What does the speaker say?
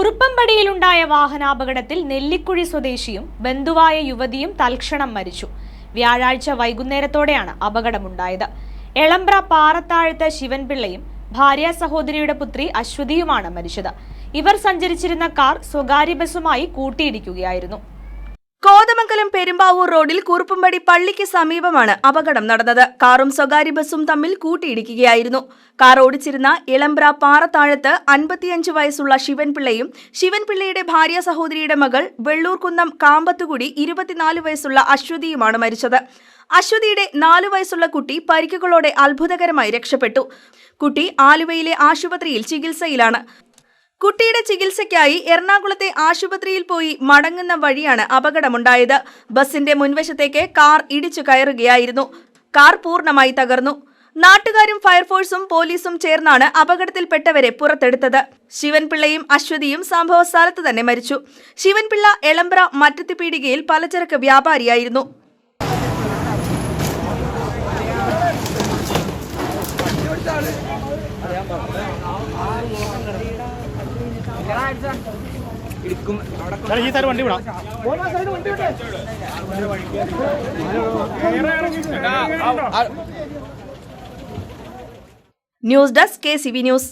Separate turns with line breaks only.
കുറുപ്പമ്പടിയിലുണ്ടായ വാഹനാപകടത്തിൽ നെല്ലിക്കുഴി സ്വദേശിയും ബന്ധുവായ യുവതിയും തൽക്ഷണം മരിച്ചു. വ്യാഴാഴ്ച വൈകുന്നേരത്തോടെയാണ് അപകടമുണ്ടായത്. എളമ്പ്ര പാറത്താഴത്ത് ശിവൻപിള്ളയും ഭാര്യ സഹോദരിയുടെ പുത്രി അശ്വതിയുമാണ് മരിച്ചത്. ഇവർ സഞ്ചരിച്ചിരുന്ന കാർ സ്വകാര്യ ബസ്സുമായി കൂട്ടിയിടിക്കുകയായിരുന്നു.
കോതമംഗലം പെരുമ്പാവൂർ റോഡിൽ കുറുപ്പുംപടി പള്ളിക്ക് സമീപമാണ് അപകടം നടന്നത്. കാറും സ്വകാര്യ ബസ്സും തമ്മിൽ കൂട്ടിയിടിക്കുകയായിരുന്നു. കാർ ഓടിച്ചിരുന്ന ഇളമ്പ്ര പാറത്താഴത്ത് അൻപത്തിയഞ്ച് വയസ്സുള്ള ശിവൻപിള്ളയും ശിവൻപിള്ളയുടെ ഭാര്യ സഹോദരിയുടെ മകൾ വെള്ളൂർകുന്നം കാമ്പത്തുകുടി ഇരുപത്തിനാല് വയസ്സുള്ള അശ്വതിയുമാണ് മരിച്ചത്. അശ്വതിയുടെ നാലു വയസ്സുള്ള കുട്ടി പരിക്കുകളോടെ അത്ഭുതകരമായി രക്ഷപ്പെട്ടു. കുട്ടി ആലുവയിലെ ആശുപത്രിയിൽ ചികിത്സയിലാണ്. കുട്ടിയുടെ ചികിത്സയ്ക്കായി എറണാകുളത്തെ ആശുപത്രിയിൽ പോയി മടങ്ങുന്ന വഴിയാണ് അപകടമുണ്ടായത്. ബസിന്റെ മുൻവശത്തേക്ക് കാർ ഇടിച്ചു കയറുകയായിരുന്നു. കാർ പൂർണമായി തകർന്നു. നാട്ടുകാരും ഫയർഫോഴ്സും പോലീസും ചേർന്നാണ് അപകടത്തിൽപ്പെട്ടവരെ പുറത്തെടുത്തത്. ശിവൻപിള്ളയും അശ്വതിയും സംഭവ സ്ഥലത്ത് തന്നെ മരിച്ചു. ശിവൻപിള്ള എളമ്പ്ര മറ്റത്തിപ്പീടികയിൽ പലചരക്ക് വ്യാപാരിയായിരുന്നു.
ഈ സാർ വണ്ടി വിടാം.
News desk K C news.